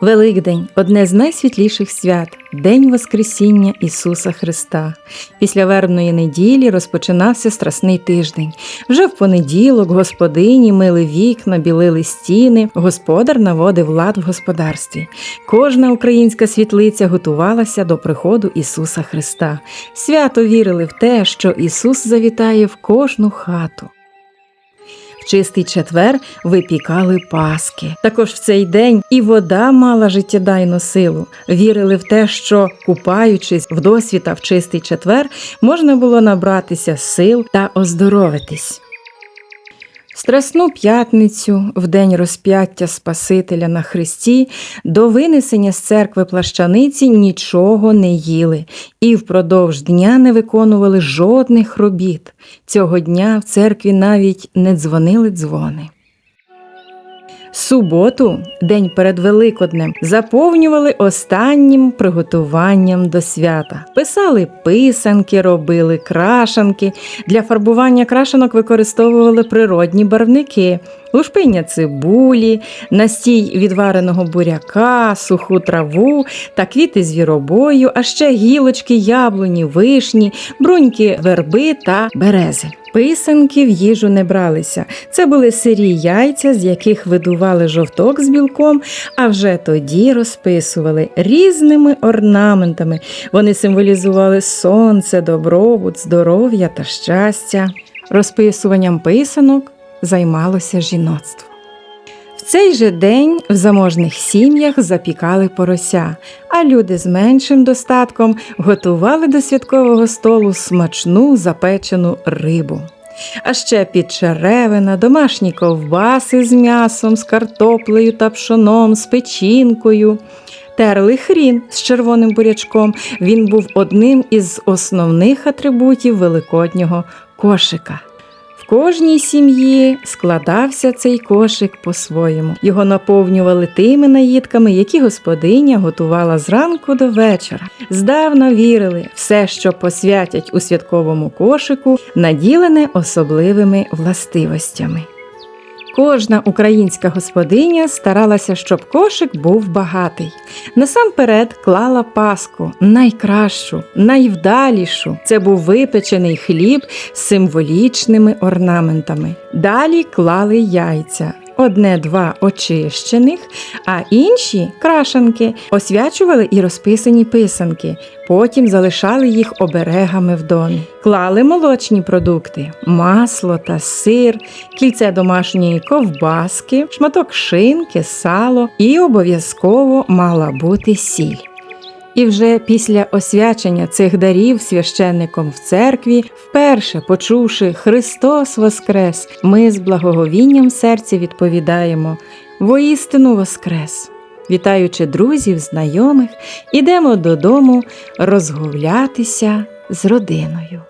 Великдень одне з найсвітліших свят День Воскресіння Ісуса Христа. Після вербної неділі розпочинався страсний тиждень. Вже в понеділок господині мили вікна, білили стіни, господар наводив лад в господарстві. Кожна українська світлиця готувалася до приходу Ісуса Христа. Свято вірили в те, що Ісус завітає в кожну хату. Чистий четвер випікали паски. Також в цей день і вода мала життєдайну силу. Вірили в те, що, купаючись в досвіта в чистий четвер, можна було набратися сил та оздоровитись. Страсну п'ятницю, в день розп'яття Спасителя на Христі, до винесення з церкви плащаниці нічого не їли і впродовж дня не виконували жодних робіт. Цього дня в церкві навіть не дзвонили дзвони. Суботу, день перед Великоднем, заповнювали останнім приготуванням до свята. Писали писанки, робили крашанки. Для фарбування крашанок використовували природні барвники, лушпиння цибулі, настій відвареного буряка, суху траву та квіти звіробою, а ще гілочки, яблуні, вишні, бруньки верби та берези. Писанки в їжу не бралися. Це були сирі яйця, з яких видували жовток з білком, а вже тоді розписували різними орнаментами. Вони символізували сонце, добробут, здоров'я та щастя. Розписуванням писанок займалося жіноцтво. В цей же день в заможних сім'ях запікали порося, а люди з меншим достатком готували до святкового столу смачну запечену рибу. А ще підчеревина, домашні ковбаси з м'ясом, з картоплею та пшоном, з печінкою. Терли хрін з червоним бурячком. Він був одним із основних атрибутів великоднього кошика. Кожній сім'ї складався цей кошик по-своєму. Його наповнювали тими наїдками, які господиня готувала зранку до вечора. Здавна вірили, все, що посвятять у святковому кошику, наділене особливими властивостями. Кожна українська господиня старалася, щоб кошик був багатий. Насамперед клала паску найкращу, найвдалішу. Це був випечений хліб з символічними орнаментами. Далі клали яйця. Одне-два очищених, а інші крашанки освячували і розписані писанки, потім залишали їх оберегами в домі. Клали молочні продукти, масло та сир, кільце домашньої ковбаски, шматок шинки, сало і обов'язково мала бути сіль. І вже після освячення цих дарів священником в церкві, вперше почувши Христос Воскрес, ми з благоговінням серця відповідаємо воістину Воскрес! Вітаючи друзів, знайомих, ідемо додому розгулятися з родиною.